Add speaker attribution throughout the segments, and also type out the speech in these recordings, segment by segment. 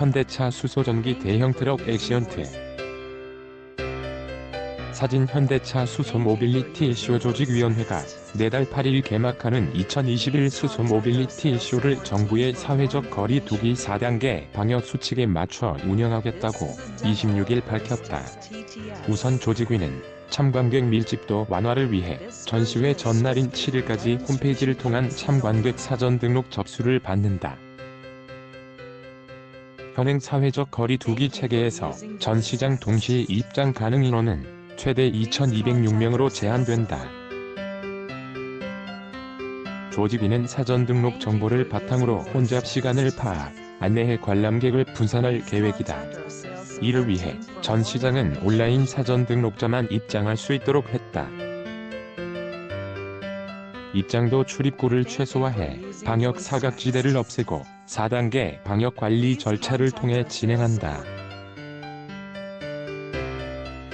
Speaker 1: 현대차 수소전기 대형 트럭 액시언트 사진 현대차 수소 모빌리티 쇼 조직위원회가 내달 8일 개막하는 2021 수소 모빌리티 쇼를 정부의 사회적 거리 두기 4단계 방역 수칙에 맞춰 운영하겠다고 26일 밝혔다. 우선 조직위는 참관객 밀집도 완화를 위해 전시회 전날인 7일까지 홈페이지를 통한 참관객 사전 등록 접수를 받는다. 현행 사회적 거리 두기 체계에서 전 시장 동시 입장 가능 인원은 최대 2,206명으로 제한된다. 조직위는 사전 등록 정보를 바탕으로 혼잡 시간을 파악, 안내해 관람객을 분산할 계획이다. 이를 위해 전 시장은 온라인 사전 등록자만 입장할 수 있도록 했다. 입장도 출입구를 최소화해 방역 사각지대를 없애고 4단계 방역 관리 절차를 통해 진행한다.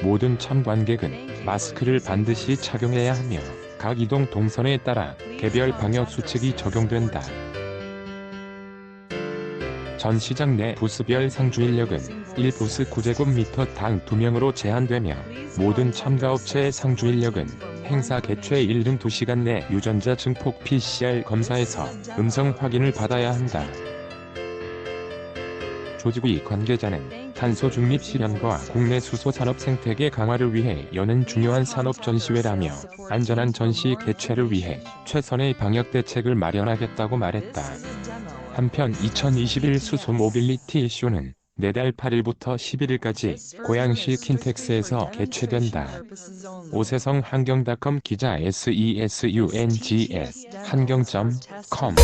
Speaker 1: 모든 참관객은 마스크를 반드시 착용해야 하며 각 이동 동선에 따라 개별 방역 수칙이 적용된다. 전 시장 내 부스별 상주 인력은 1부스 9제곱미터당 2명으로 제한되며 모든 참가업체의 상주 인력은 행사 개최 1등 2시간 내 유전자 증폭 PCR 검사에서 음성 확인을 받아야 한다. 조직위 관계자는 탄소 중립 실현과 국내 수소 산업 생태계 강화를 위해 여는 중요한 산업 전시회라며 안전한 전시 개최를 위해 최선의 방역 대책을 마련하겠다고 말했다. 한편 2021 수소 모빌리티 쇼는 내달 8일부터 11일까지 고양시 킨텍스에서 개최된다. 오세성 한경닷컴 기자 sesungs 한경.com